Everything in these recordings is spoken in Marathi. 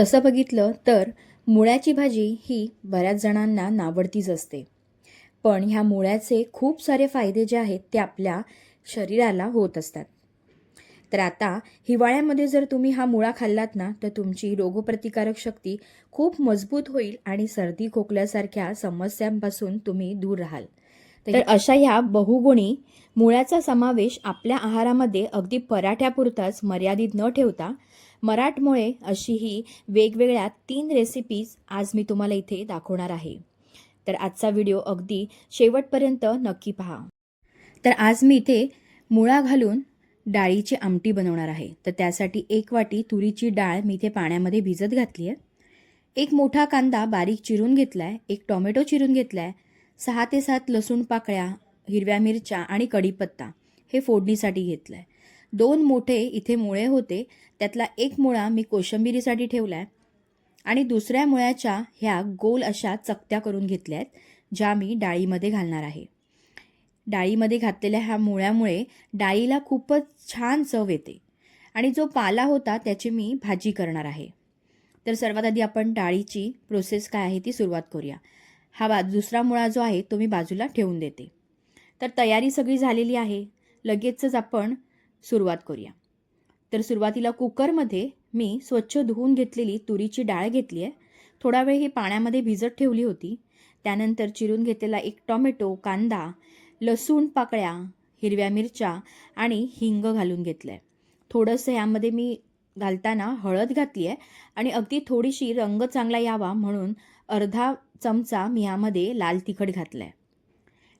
तसं बघितलं तर मुळ्याची भाजी ही बऱ्याच जणांना नावडतीच असते. पण ह्या मुळ्याचे खूप सारे फायदे जे आहेत ते आपल्या शरीराला होत असतात. तर आता हिवाळ्यामध्ये जर तुम्ही हा मुळा खाल्लात ना तर तुमची रोगप्रतिकारक शक्ती खूप मजबूत होईल आणि सर्दी खोकल्यासारख्या समस्यांपासून तुम्ही दूर राहाल. तर अशा ह्या बहुगुणी मुळ्याचा समावेश आपल्या आहारामध्ये अगदी पराठ्यापुरताच मर्यादित न ठेवता मराठमोळे अशी ही वेगवेगळ्या तीन रेसिपीज आज मी तुम्हाला इथे दाखवणार आहे. तर आजचा व्हिडिओ अगदी शेवटपर्यंत नक्की पहा. तर आज मी इथे मुळा घालून डाळीची आमटी बनवणार आहे. तर त्यासाठी एक वाटी तुरीची डाळ मी इथे पाण्यामध्ये भिजत घातली आहे. एक मोठा कांदा बारीक चिरून घेतला आहे एक टोमॅटो चिरून घेतला आहे सहा ते सात लसूण पाकळ्या हिरव्या मिरच्या आणि कढीपत्ता हे फोडणीसाठी घेतलं आहे दोन मोठे इथे मुळे होते. त्यातला एक मुळा मी कोशंबिरीसाठी ठेवला आहे आणि दुसऱ्या मुळ्याच्या ह्या गोल अशा चकत्या करून घेतल्या आहेत ज्या मी डाळीमध्ये घालणार आहे. डाळीमध्ये घातलेल्या ह्या मुळ्यामुळे डाळीला खूपच छान चव येते. आणि जो पाला होता त्याची मी भाजी करणार आहे. तर सर्वात आधी आपण डाळीची प्रोसेस काय आहे ती सुरुवात करूया. हा बा दुसरा मुळा जो आहे तो मी बाजूला ठेवून देते. तर तयारी सगळी झालेली आहे. लगेचच आपण सुरुवात करूया. तर सुरुवातीला कुकरमध्ये मी स्वच्छ धुवून घेतलेली तुरीची डाळ घेतली आहे. थोडा वेळ ही पाण्यामध्ये भिजत ठेवली होती. त्यानंतर चिरून घेतलेला एक टॉमॅटो कांदा लसूण पाकळ्या हिरव्या मिरच्या आणि हिंग घालून घेतलं आहे थोडंसं यामध्ये मी घालताना हळद घातली आहे आणि अगदी थोडीशी रंग चांगला यावा म्हणून अर्धा चमचा मी यामध्ये लाल तिखट घातलं आहे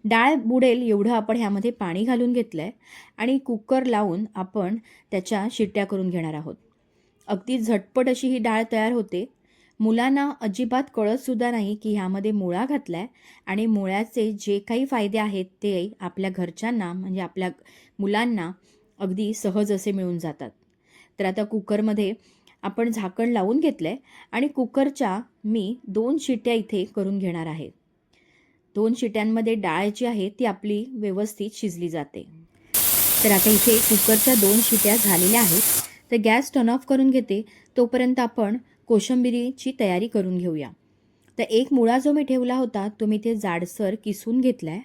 डाळ बुडेल एवढं आपण ह्यामध्ये पाणी घालून घेतलं आहे आणि कुकर लावून आपण त्याच्या शिट्ट्या करून घेणार आहोत. अगदी झटपट अशी ही डाळ तयार होते. मुलांना अजिबात कळतसुद्धा नाही की ह्यामध्ये मुळा घातला आहे आणि मुळ्याचे जे काही फायदे आहेत ते आपल्या घरच्यांना म्हणजे आपल्या मुलांना अगदी सहज असे मिळून जातात. तर आता कुकरमध्ये आपण झाकण लावून घेतलं आहे आणि कुकरच्या मी दोन शिट्ट्या इथे करून घेणार आहे. दोन शिट्यांमध्ये डाळ जी आहे ती आपली व्यवस्थित शिजली जाते. तर आता इथे कुकरच्या दोन शिट्या झालेल्या आहेत. तर गॅस टर्न ऑफ करून घेते. तोपर्यंत आपण कोशंबिरीची तयारी करून घेऊया. तर एक मुळा जो मी ठेवला होता तो मी ते जाडसर किसून घेतला आहे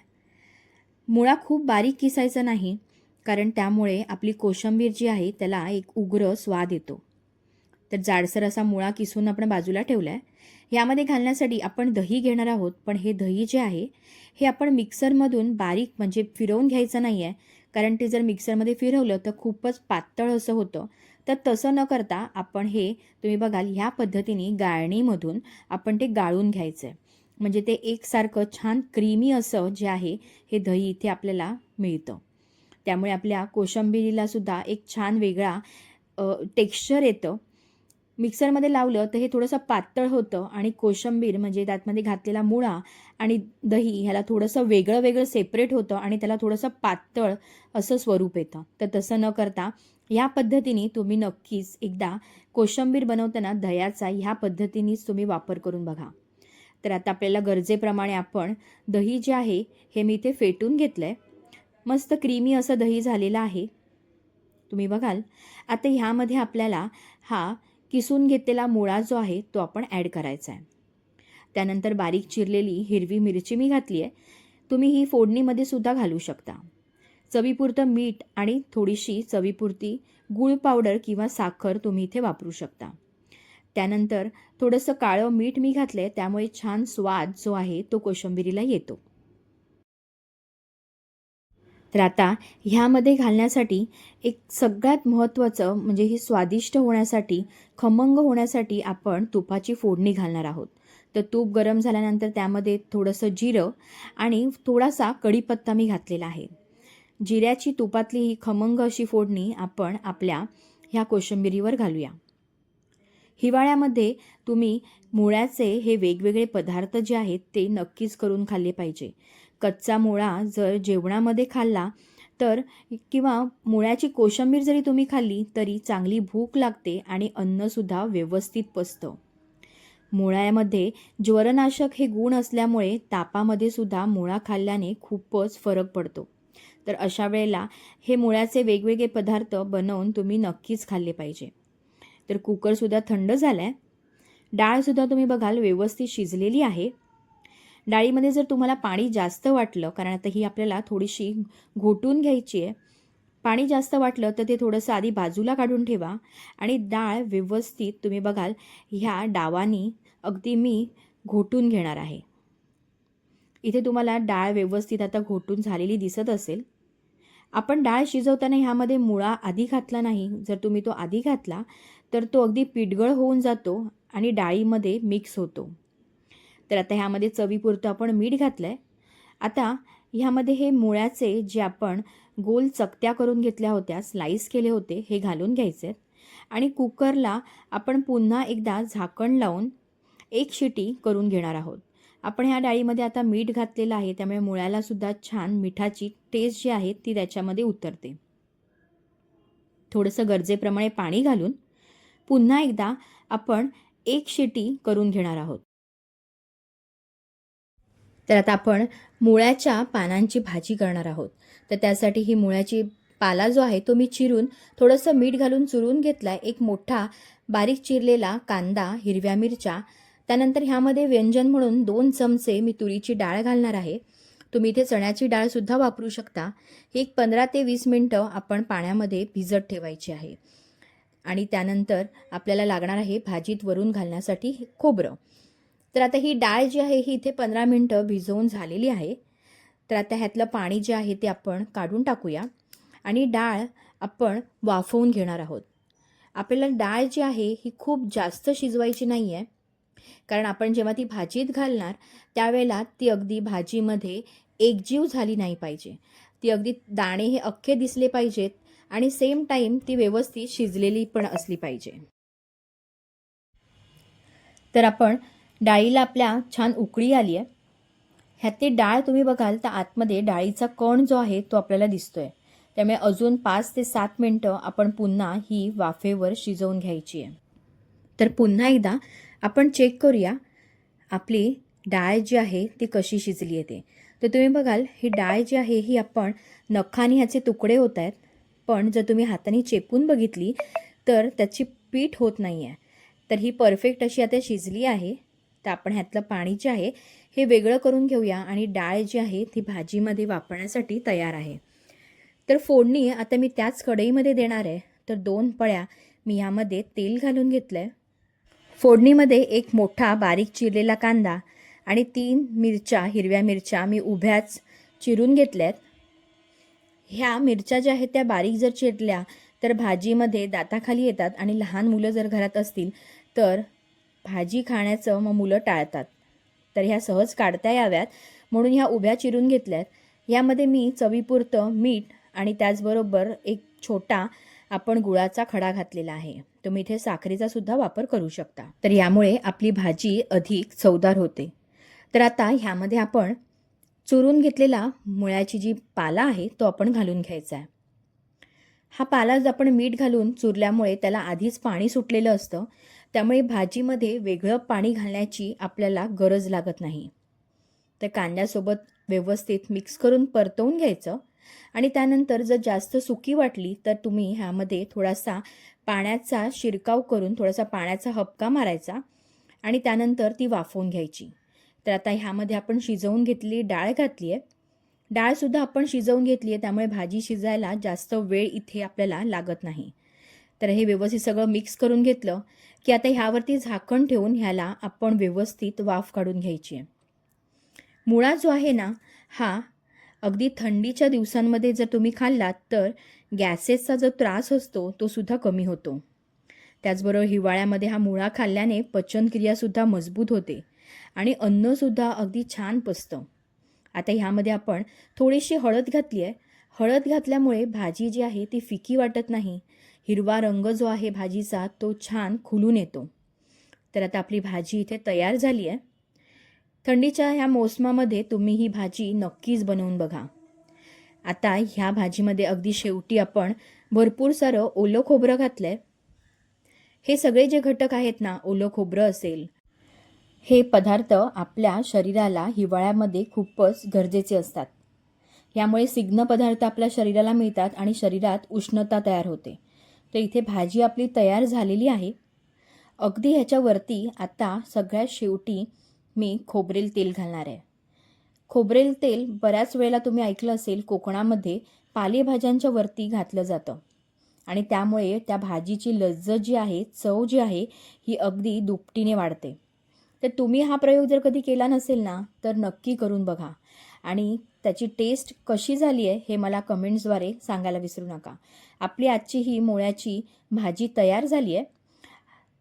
मुळा खूप बारीक किसायचा नाही कारण त्यामुळे आपली कोशंबीर जी आहे त्याला एक उग्र स्वाद येतो. तर जाडसर असा मुळा किसून आपण बाजूला ठेवला आहे यामध्ये घालण्यासाठी आपण दही घेणार आहोत पण हे दही जे आहे हे आपण मिक्सरमधून बारीक म्हणजे फिरवून घ्यायचं नाही आहे कारण ते जर मिक्सरमध्ये फिरवलं तर खूपच पातळ असं होतं. तर तसं न करता आपण हे तुम्ही बघाल ह्या पद्धतीने गाळणीमधून आपण ते गाळून घ्यायचं आहे म्हणजे ते एकसारखं छान क्रीमी असं जे आहे हे दही इथे आपल्याला मिळतं. त्यामुळे आपल्या कोशंबिरीला सुद्धा एक छान वेगळा टेक्स्चर येतं. मिक्सरमध्ये लावलं तर हे थोडंसं पातळ होतं आणि कोशंबीर म्हणजे त्यातमध्ये घातलेला मुळा आणि दही ह्याला थोडंसं वेगळं वेगळं सेपरेट होतं आणि त्याला थोडंसं पातळ असं स्वरूप येतं. तर तसं न करता या पद्धतीने तुम्ही नक्कीच एकदा कोशंबीर बनवताना दह्याचा ह्या पद्धतीनेच तुम्ही वापर करून बघा. तर आता आपल्याला गरजेप्रमाणे आपण दही जे आहे हे मी इथे फेटून घेतलं आहे मस्त क्रीमी असं दही झालेलं आहे. तुम्ही बघाल. आता ह्यामध्ये आपल्याला हा किसून घेतलेला मुळा जो आहे तो आपण ॲड करायचा आहे. त्यानंतर बारीक चिरलेली हिरवी मिरची मी घातली आहे. तुम्ही ही फोडणीमध्ये सुद्धा घालू शकता. चवीपुरतं मीठ आणि थोडीशी चवीपुरती गूळ पावडर किंवा साखर तुम्ही इथे वापरू शकता. त्यानंतर थोडंसं काळं मीठ मी घातलं आहे त्यामुळे छान स्वाद जो आहे तो कोशंबिरीला येतो. तर आता ह्यामध्ये घालण्यासाठी एक सगळ्यात महत्त्वाचं म्हणजे ही स्वादिष्ट होण्यासाठी खमंग होण्यासाठी आपण तुपाची फोडणी घालणार आहोत. तर तूप गरम झाल्यानंतर त्यामध्ये थोडंसं जिरं आणि थोडासा कढीपत्ता मी घातलेला आहे. जिऱ्याची तुपातली ही खमंग अशी फोडणी आपण आपल्या ह्या कोशिंबिरीवर घालूया. हिवाळ्यामध्ये तुम्ही मुळ्याचे हे वेगवेगळे पदार्थ जे आहेत ते नक्कीच करून खाल्ले पाहिजे. कच्चा मुळा जर जेवणामध्ये खाल्ला तर किंवा मुळ्याची कोशंबीर जरी तुम्ही खाल्ली तरी चांगली भूक लागते आणि अन्नसुद्धा व्यवस्थित पचतं. मुळ्यामध्ये ज्वरनाशक हे गुण असल्यामुळे तापामध्ये सुद्धा मुळा खाल्ल्याने खूपच फरक पडतो. तर अशा वेळेला हे मुळ्याचे वेगवेगळे पदार्थ बनवून तुम्ही नक्कीच खाल्ले पाहिजे. तर कुकरसुद्धा थंड झाला आहे डाळसुद्धा तुम्ही बघाल व्यवस्थित शिजलेली आहे. डाळीमध्ये जर तुम्हाला पाणी जास्त वाटलं कारण आता ही आपल्याला थोडीशी घोटून घ्यायची आहे पाणी जास्त वाटलं तर ते थोडंसं आधी बाजूला काढून ठेवा. आणि डाळ व्यवस्थित तुम्ही बघाल ह्या डावानी अगदी मी घोटून घेणार आहे. इथे तुम्हाला डाळ व्यवस्थित आता घोटून झालेली दिसत असेल. आपण डाळ शिजवताना ह्यामध्ये मुळा आधी घातला नाही. जर तुम्ही तो आधी घातला तर तो अगदी पिठगळ होऊन जातो आणि डाळीमध्ये मिक्स होतो. तर आता ह्यामध्ये चवीपुरतं आपण मीठ घातलं आहे आता ह्यामध्ये हे मुळ्याचे जे आपण गोल चकत्या करून घेतल्या होत्या स्लाईस केले होते हे घालून घ्यायचे. आणि कुकरला आपण पुन्हा एकदा झाकण लावून एक शिटी करून घेणार आहोत. आपण ह्या डाळीमध्ये आता मीठ घातलेलं आहे त्यामुळे मुळ्यालासुद्धा छान मिठाची टेस्ट जी आहे ती त्याच्यामध्ये उतरते. थोडंसं गरजेप्रमाणे पाणी घालून पुन्हा एकदा आपण एक शिटी करून घेणार आहोत. तर आता आपण मुळ्याच्या पानांची भाजी करणार आहोत. तर त्यासाठी ही मुळ्याची पाला जो आहे तो मी चिरून थोडंसं मीठ घालून चुरून घेतला आहे. एक मोठा बारीक चिरलेला कांदा हिरव्या मिरच्या. त्यानंतर ह्यामध्ये व्यंजन म्हणून दोन चमचे मी तुरीची डाळ घालणार आहे. तुम्ही इथे चण्याची डाळसुद्धा वापरू शकता. ही एक पंधरा ते वीस मिनटं आपण पाण्यामध्ये भिजत ठेवायची आहे. आणि त्यानंतर आपल्याला लागणार आहे भाजीत वरून घालण्यासाठी खोबरं. तर आता ही डाळ जी आहे ही इथे पंधरा मिनटं भिजवून झालेली आहे. तर आता ह्यातलं पाणी जे आहे ते आपण काढून टाकूया. आणि डाळ आपण वाफवून घेणार आहोत. आपल्याला डाळ जी आहे ही खूप जास्त शिजवायची नाही आहे कारण आपण जेव्हा ती भाजीत घालणार त्यावेळेला ती अगदी भाजीमध्ये एकजीव झाली नाही पाहिजे. ती अगदी दाणे हे अख्खे दिसले पाहिजेत आणि सेम टाईम ती व्यवस्थित शिजलेली पण असली पाहिजे. तर आपण डाळीला आपल्या छान उकळी आली आहे. ह्यातली डाळ तुम्ही बघाल तर आतमध्ये डाळीचा कण जो आहे तो आपल्याला दिसतो आहे त्यामुळे अजून पाच ते सात मिनटं आपण पुन्हा ही वाफेवर शिजवून घ्यायची आहे. तर पुन्हा एकदा आपण चेक करूया आपली डाळ जी आहे ती कशी शिजली आहे ते. तर तुम्ही बघाल ही डाळ जी आहे ही आपण नखाने ह्याचे तुकडे होत आहेत पण जर तुम्ही हाताने चेपून बघितली तर त्याची पीठ होत नाही आहे तर ही परफेक्ट अशी आता शिजली आहे. तर आपण ह्यातलं पाणी जे आहे हे वेगळं करून घेऊया आणि डाळ जी आहे ती भाजीमध्ये वापरण्यासाठी तयार आहे. तर फोडणी आता मी त्याच कढईमध्ये देणार आहे. तर दोन पळ्या मी ह्यामध्ये तेल घालून घेतलं आहे फोडणीमध्ये एक मोठा बारीक चिरलेला कांदा आणि तीन मिरच्या हिरव्या मिरच्या मी उभ्याच चिरून घेतल्यात. ह्या मिरच्या ज्या आहेत त्या बारीक जर चिरल्या तर भाजीमध्ये दाताखाली येतात आणि लहान मुलं जर घरात असतील तर भाजी खाण्याचं मग मुलं टाळतात. तर ह्या सहज काढता याव्यात. म्हणून ह्या उभ्या चिरून घेतल्यात. यामध्ये मी चवीपुरतं मीठ आणि त्याचबरोबर एक छोटा आपण गुळाचा खडा घातलेला आहे. तुम्ही इथे साखरेचा सुद्धा वापर करू शकता. तर यामुळे आपली भाजी अधिक चवदार होते. तर आता ह्यामध्ये आपण चुरून घेतलेला मुळ्याची जी पाला आहे तो आपण घालून घ्यायचा आहे. हा पाला जर आपण मीठ घालून चुरल्यामुळे त्याला आधीच पाणी सुटलेलं असतं. त्यामुळे भाजीमध्ये वेगळं पाणी घालण्याची आपल्याला गरज लागत नाही. तर कांद्यासोबत व्यवस्थित मिक्स करून परतवून घ्यायचं. आणि त्यानंतर जर जास्त सुकी वाटली तर तुम्ही ह्यामध्ये थोडासा पाण्याचा शिरकाव करून थोडासा पाण्याचा हपका मारायचा आणि त्यानंतर ती वाफवून घ्यायची. तर आता ह्यामध्ये आपण शिजवून घेतलेली डाळ घातली आहे डाळसुद्धा आपण शिजवून घेतली आहे त्यामुळे भाजी शिजायला जास्त वेळ इथे आपल्याला लागत नाही. तर हे व्यवस्थित सगळं मिक्स करून घेतलं की आता ह्यावरती झाकण ठेवून ह्याला आपण व्यवस्थित वाफ काढून घ्यायची आहे. मुळा जो आहे ना हा अगदी थंडीच्या दिवसांमध्ये जर तुम्ही खाल्लात तर गॅसेसचा जो त्रास असतो तो सुद्धा कमी होतो. त्याचबरोबर हिवाळ्यामध्ये हा मुळा खाल्ल्याने पचनक्रियासुद्धा मजबूत होते आणि अन्नसुद्धा अगदी छान पचतं. आता ह्यामध्ये आपण थोडीशी हळद घातली आहे. हळद घातल्यामुळे भाजी जी आहे ती फिकी वाटत नाही. हिरवा रंग जो आहे भाजीचा तो छान खुलून येतो. तर आता आपली भाजी इथे तयार झाली आहे. थंडीच्या ह्या मोसमामध्ये तुम्ही ही भाजी नक्कीच बनवून बघा. आता ह्या भाजीमध्ये अगदी शेवटी आपण भरपूर सारं ओलं खोबरं घातलं आहे हे सगळे जे घटक आहेत ना ओलं खोबरं असेल हे पदार्थ आपल्या शरीराला हिवाळ्यामध्ये खूपच गरजेचे असतात. यामुळे सिग्न पदार्थ आपल्या शरीराला मिळतात आणि शरीरात उष्णता तयार होते. तर इथे भाजी आपली तयार झालेली आहे. अगदी ह्याच्यावरती आता सगळ्यात शेवटी मी खोबरेल तेल घालणार आहे. खोबरेल तेल बऱ्याच वेळेला तुम्ही ऐकलं असेल कोकणामध्ये पालेभाज्यांच्या वरती घातलं जातं. आणि त्यामुळे त्या भाजीची लज्जत जी आहे चव जी आहे ही अगदी दुपटीने वाढते. तर तुम्ही हा प्रयोग जर कधी केला नसेल ना तर नक्की करून बघा. आणि त्याची टेस्ट कशी झाली आहे हे मला कमेंट्सद्वारे सांगायला विसरू नका. आपली आजची ही मुळ्याची भाजी तयार झाली आहे.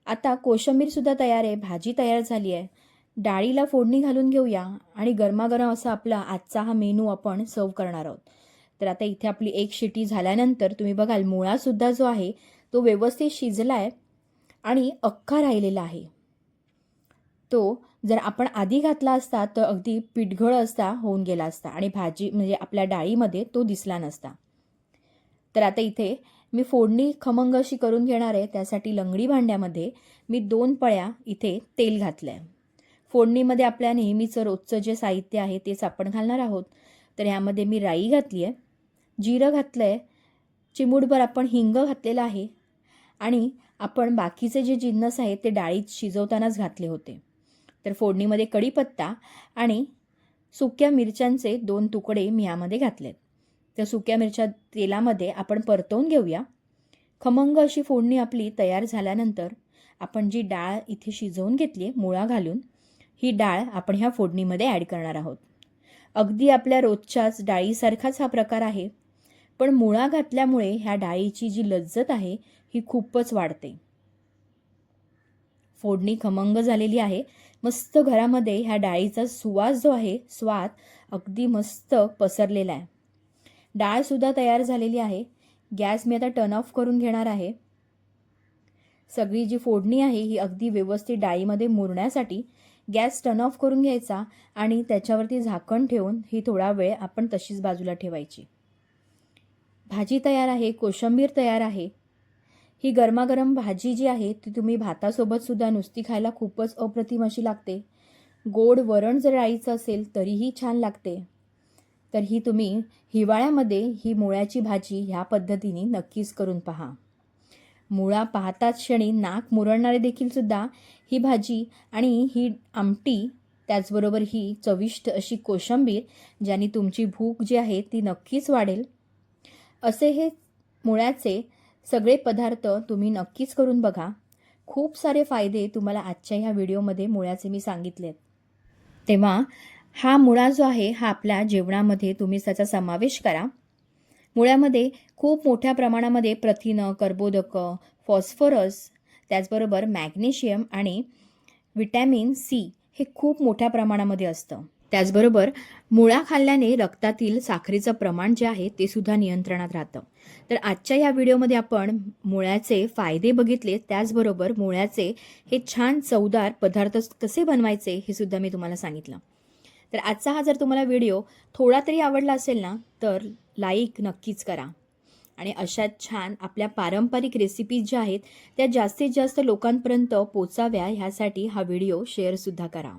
आता कोशिंबीरसुद्धा तयार आहे भाजी तयार झाली आहे. डाळीला फोडणी घालून घेऊया आणि गरमागरम असा आपला आजचा हा मेनू आपण सर्व करणार आहोत. तर आता इथे आपली एक शिटी झाल्यानंतर तुम्ही बघाल मुळासुद्धा जो आहे तो व्यवस्थित शिजला आहे आणि अख्खा राहिलेला आहे. तो जर आपण आधी घातला असता तर अगदी पिठघळ असता होऊन गेला असता आणि भाजी म्हणजे आपल्या डाळीमध्ये तो दिसला नसता. तर आता इथे मी फोडणी खमंग अशी करून घेणार आहे. त्यासाठी लंगडी भांड्यामध्ये मी दोन पळ्या इथे तेल घातलं आहे फोडणीमध्ये आपल्या नेहमीचं रोजचं जे साहित्य आहे तेच आपण घालणार आहोत. तर ह्यामध्ये मी राई घातली आहे जिरं घातलं आहे चिमूटभर आपण हिंग घातलेलं आहे आणि आपण बाकीचे जे जिन्नस आहेत ते डाळीत शिजवतानाच घातले होते. तर फोडणीमध्ये कढीपत्ता आणि सुक्या मिरच्यांचे दोन तुकडे मी यामध्ये घातलेत. त्या सुक्या मिरच्या तेलामध्ये आपण परतवून घेऊया. खमंग अशी फोडणी आपली तयार झाल्यानंतर आपण जी डाळ इथे शिजवून घेतली आहे मुळा घालून ही डाळ आपण ह्या फोडणीमध्ये ॲड करणार आहोत. अगदी आपल्या रोजच्याच डाळीसारखाच हा प्रकार आहे. पण मुळा घातल्यामुळे ह्या डाळीची जी लज्जत आहे ही खूपच वाढते. फोडणी खमंग झालेली आहे. मस्त घरामध्ये ह्या डाळीचा सुवास जो आहे स्वाद अगदी मस्त पसरलेला आहे. डाळसुद्धा तयार झालेली आहे. गॅस मी आता टर्न ऑफ करून घेणार आहे. सगळी जी फोडणी आहे ही अगदी व्यवस्थित डाळीमध्ये मुरण्यासाठी गॅस टर्न ऑफ करून घ्यायचा आणि त्याच्यावरती झाकण ठेवून ही थोडा वेळ आपण तशीच बाजूला ठेवायची. भाजी तयार आहे कोशिंबीर तयार आहे. ही गरमागरम भाजी जी आहे ती तुम्ही भातासोबत सुद्धा नुसती खायला खूपच अप्रतिम अशी लागते. गोड वरण जर राईचं असेल तरीही छान लागते. तर ही तुम्ही हिवाळ्यामध्ये ही मुळ्याची भाजी ह्या पद्धतीने नक्कीच करून पहा. मुळा पाहताच क्षणी नाक मुरळणारे देखील सुद्धा ही भाजी आणि ही आमटी त्याचबरोबर ही चविष्ट अशी कोशंबीर ज्याने तुमची भूक जी आहे ती नक्कीच वाढेल. असे हे मुळ्याचे सगळे पदार्थ तुम्ही नक्कीच करून बघा. खूप सारे फायदे तुम्हाला आजच्या ह्या व्हिडिओमध्ये मुळ्याचे मी सांगितलेत तेव्हा हा मुळा जो आहे हा आपल्या जेवणामध्ये तुम्ही त्याचा समावेश करा. मुळ्यामध्ये खूप मोठ्या प्रमाणामध्ये प्रथिनं कर्बोदकं फॉस्फरस त्याचबरोबर मॅग्नेशियम आणि विटॅमिन सी हे खूप मोठ्या प्रमाणामध्ये असतं. त्याचबरोबर मुळा खाल्ल्याने रक्तातील साखरेचं प्रमाण जे आहे ते सुद्धा नियंत्रणात राहतं. तर आजच्या या व्हिडिओमध्ये आपण मुळ्याचे फायदे बघितले त्याचबरोबर मुळ्याचे हे छान चवदार पदार्थ कसे बनवायचे हे सुद्धा मी तुम्हाला सांगितलं. तर आजचा हा जर तुम्हाला व्हिडिओ थोडा तरी आवडला असेल ना तर लाईक नक्कीच करा. आणि अशा छान आपल्या पारंपरिक रेसिपीज ज्या आहेत त्या जास्तीत जास्त लोकांपर्यंत पोचाव्या ह्यासाठी हा व्हिडिओ शेअरसुद्धा करा.